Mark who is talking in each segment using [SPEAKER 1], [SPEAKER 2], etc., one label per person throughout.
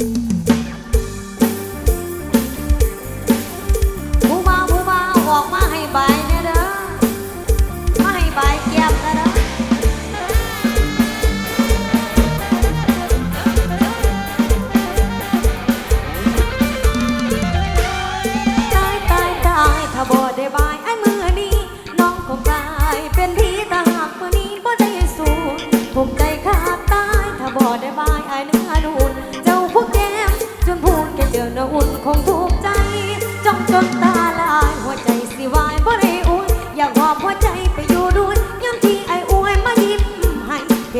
[SPEAKER 1] Thank you.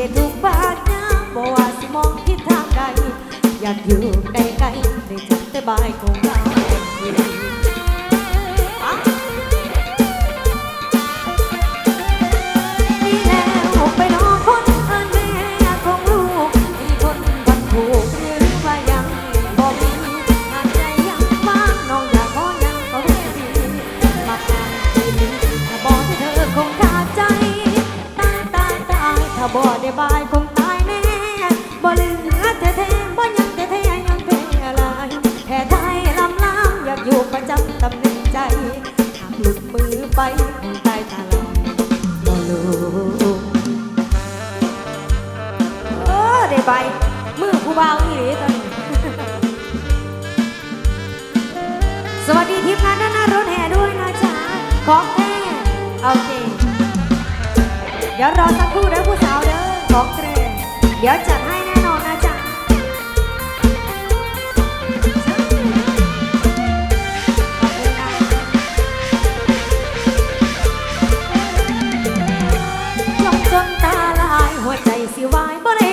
[SPEAKER 1] ที่ทุกบาทยามบ่ว่าสิมองทิศทางใดอยากอยู่ใกล้ๆได้จักแต่บายคง ไป มือผู้บ่าวอีหลีตอนนี้สวัสดีทิพงานด้นหนารถแห่ด้วยนะจ๊ะของแท้โอเคเดี๋ยวรอสักครู่เด้อผู้สาวเด้อของแท้เดี๋ยวจัดให้แน่นอนนะจ๊ะจงจนตาลายหัวใจสิวายบ่ได้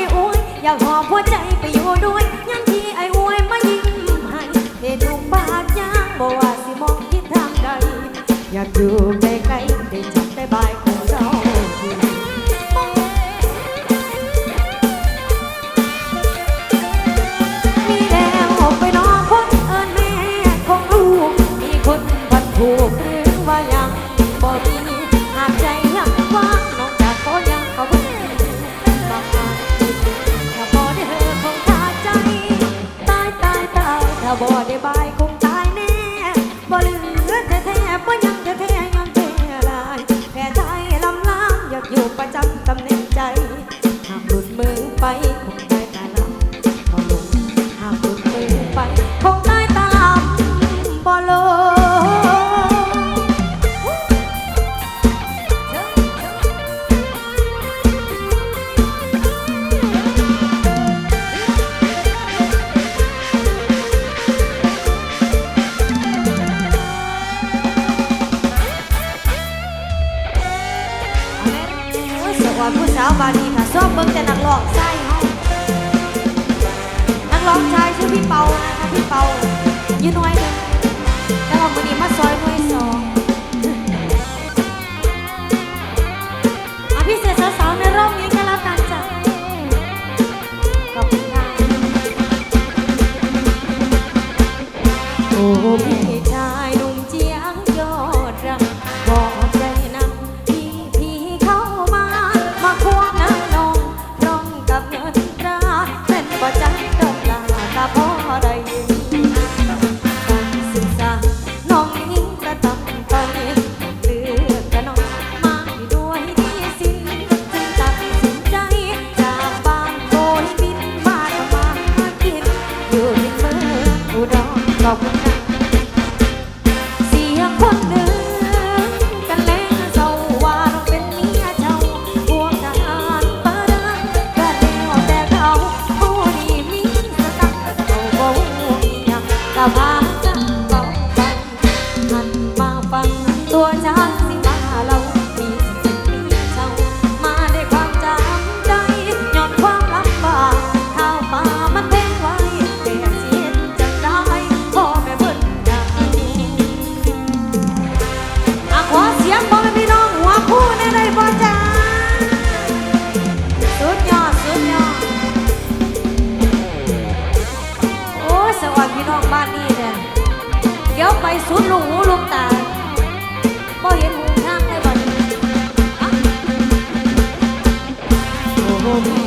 [SPEAKER 1] อยากอยู่ใกล้ๆได้จับ
[SPEAKER 2] ได้
[SPEAKER 3] บาย Oh. Bye. Богом.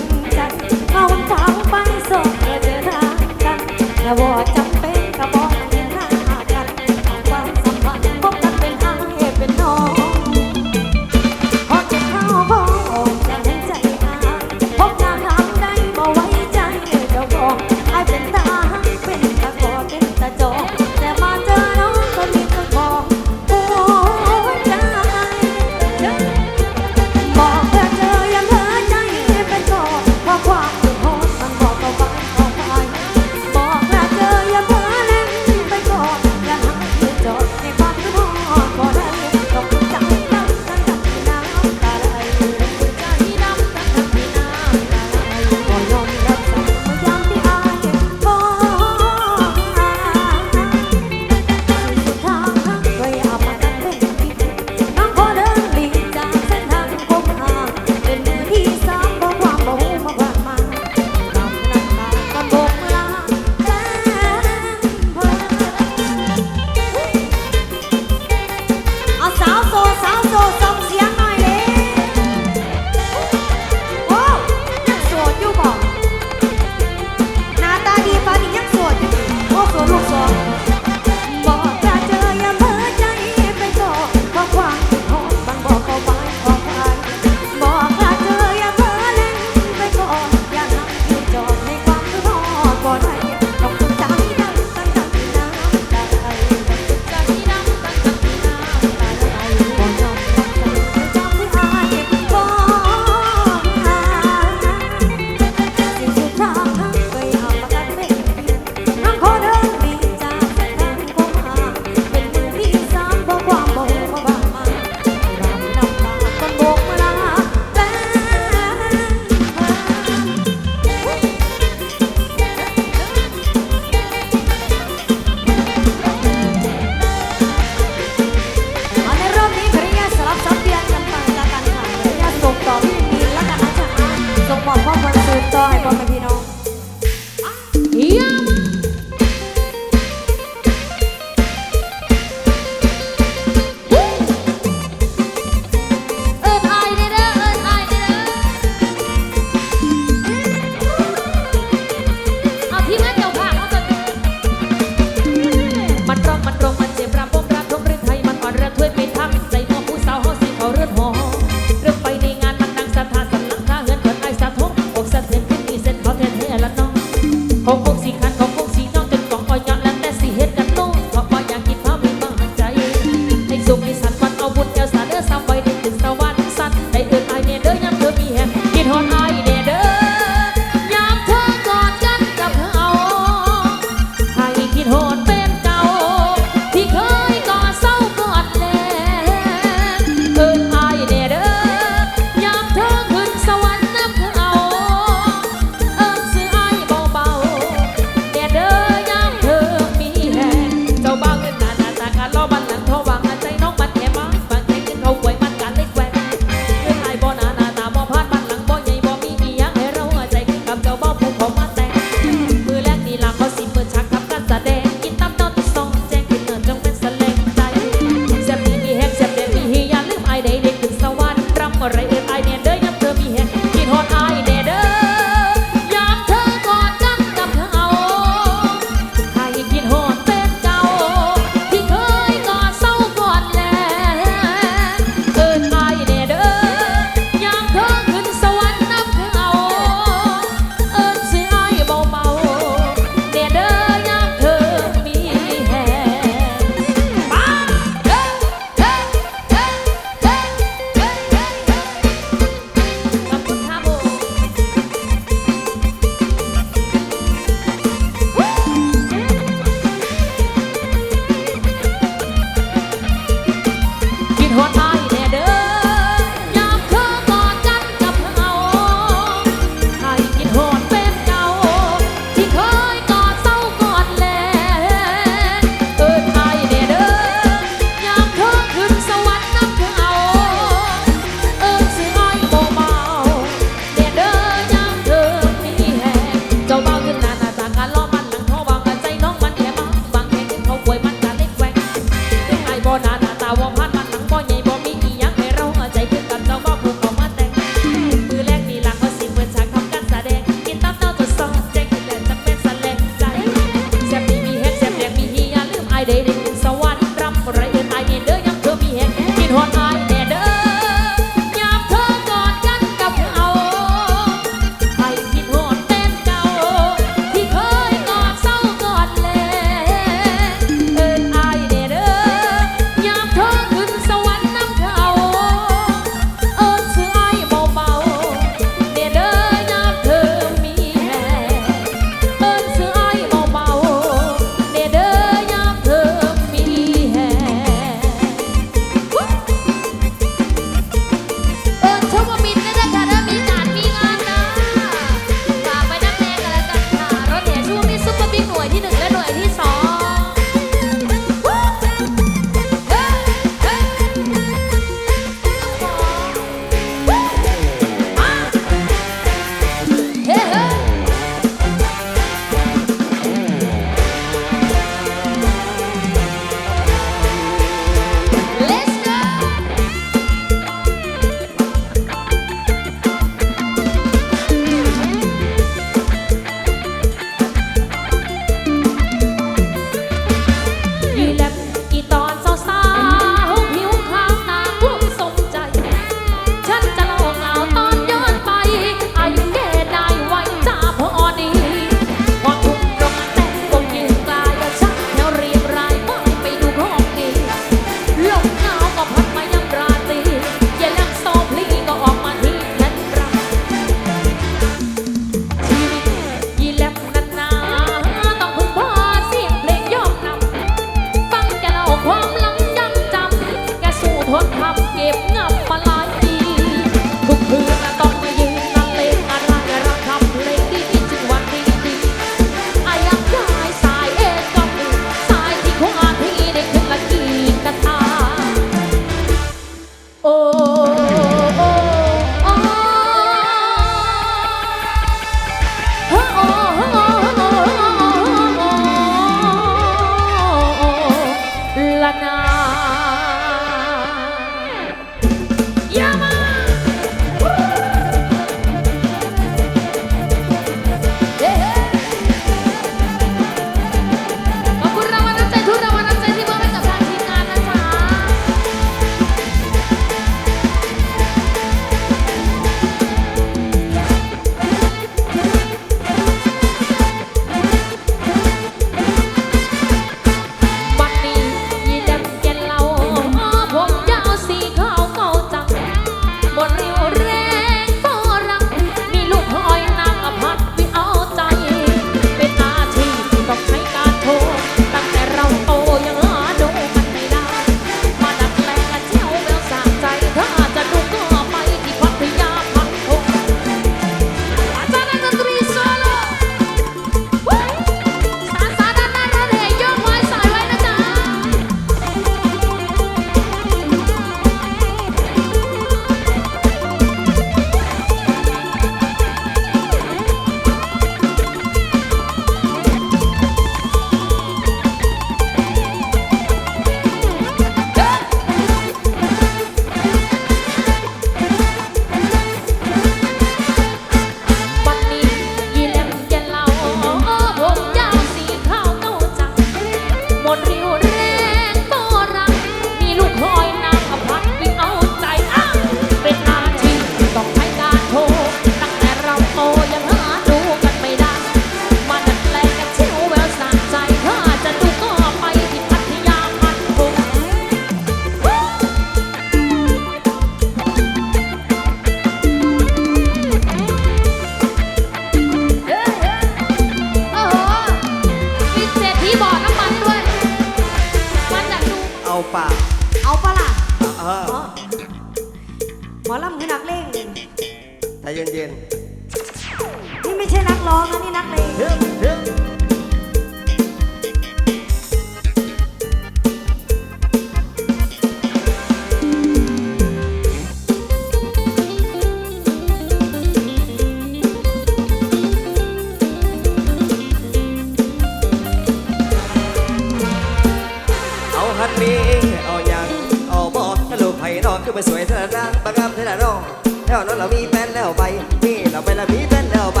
[SPEAKER 3] ล้วมีแฟนแล้วไป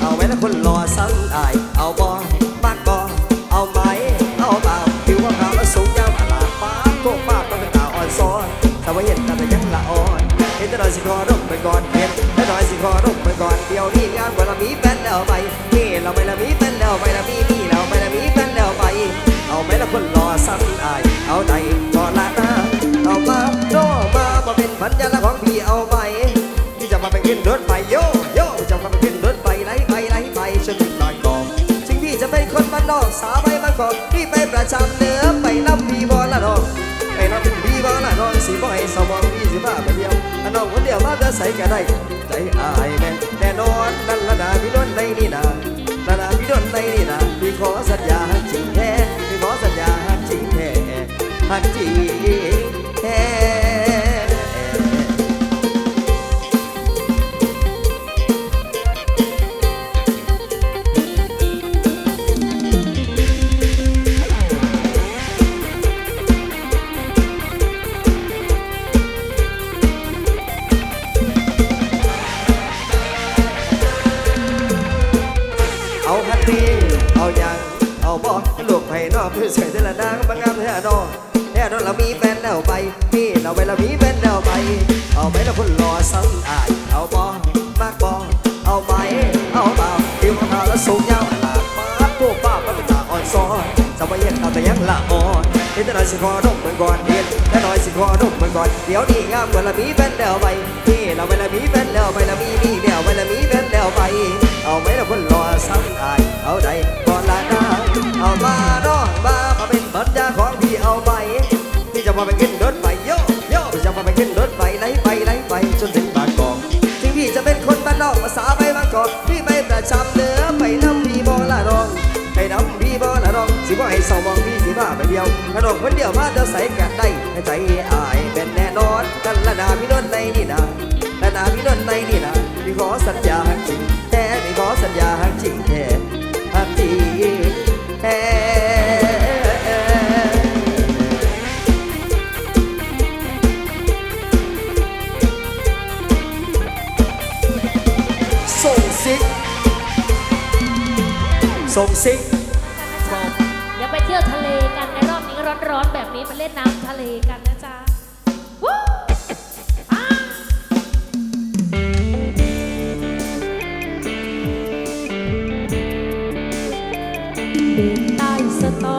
[SPEAKER 3] เอาไว้แล้วคนรอซ้ำอายเอาบอมากบอเอาไหมเอาบ่าผิวขาวแล้วสูงยาวอลาฟ้าโคกฟ้าต้องเป็นตาอ่อนซ้อนแต่ว่าเห็นแต่ยังละอ่อนเห็นแต่เราสิคอร่มไปก่อนเห็นแต่เราสิคอร่มไปก่อนเดี๋ยวนี้งานกว่าเรามีแฟนแล้วไปนี่เราไปแล้วมีแฟนแล้วไปล้วมีนี่เราไปแล้วมีแฟนแล้วไป เอาไหมละคนรอซ้ำอายเอาใจ กอกพี่ไปประจำเนื้อไปน้ำพี่บอละน้องไปน้ำพี่บอละน้องสีบ่ให้สมองพี่สิบ้าไปเดียวอันน้องคนเดียวมาจะใส่กันได้ใจอายแม่แน่นอนนั่นละนาพี่โดนในนี่นาละนาพี่โดนในนี่นาพี่ขอสัญญาจริงแท้พี่ขอสัญญาจริงแท้ฮักจริง สิขอดมมันก่อนเดียนแต่น้อยสิขอดมมันก่อนเดี๋ยวนี้งามกว่าเรามีแฟนแล้วไปพี่เราไปเรามีแฟนแล้วไปเรามีมีแล้วไปเรามีแฟนแล้วไป เอาไหมเราคนรอ ขนมคนเดียวมาจะใส่กันได้ใจอายเป็นแน่นอนกันละนาพี่นนในนี่นะละนาพี่นนในนี่นะพี่ขอสัญญาจริงแท้ไม่ขอสัญญาหักจริงแท้หักจริงแท้ส่งซิกส่งซิก
[SPEAKER 1] ร้อนๆแบบนี้ไปเล่นน้ำทะเลกันนะจ๊ะวู้เดินใต้สตอ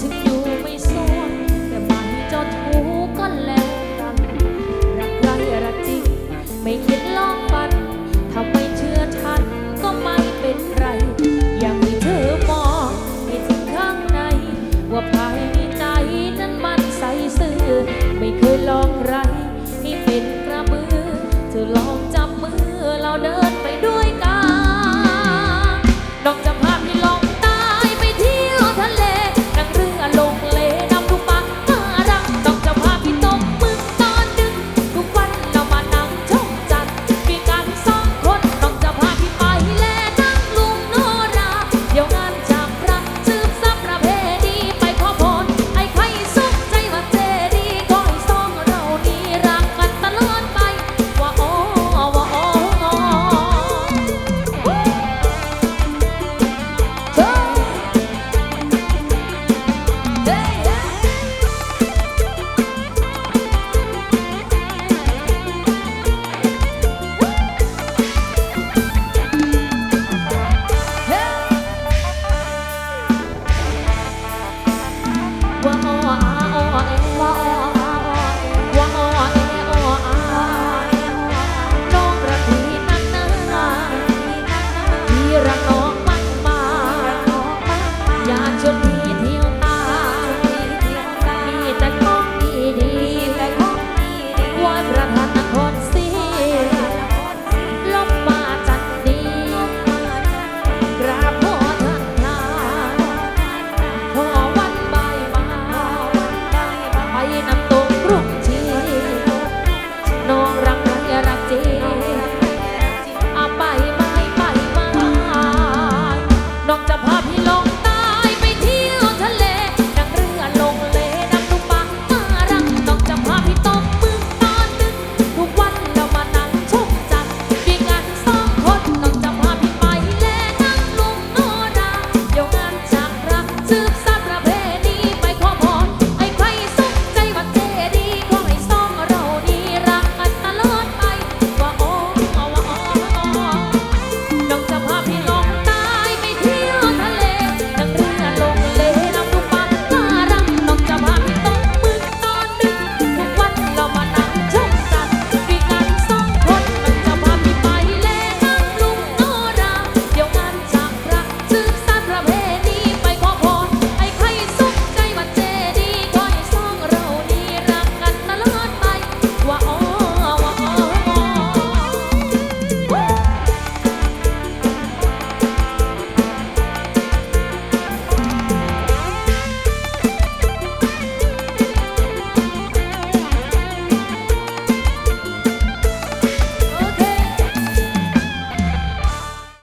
[SPEAKER 1] ถึงอยู่ไม่สวงแต่ไม่เจ้าทูก็แล้วกันรักใครรักจริง ไม่คิด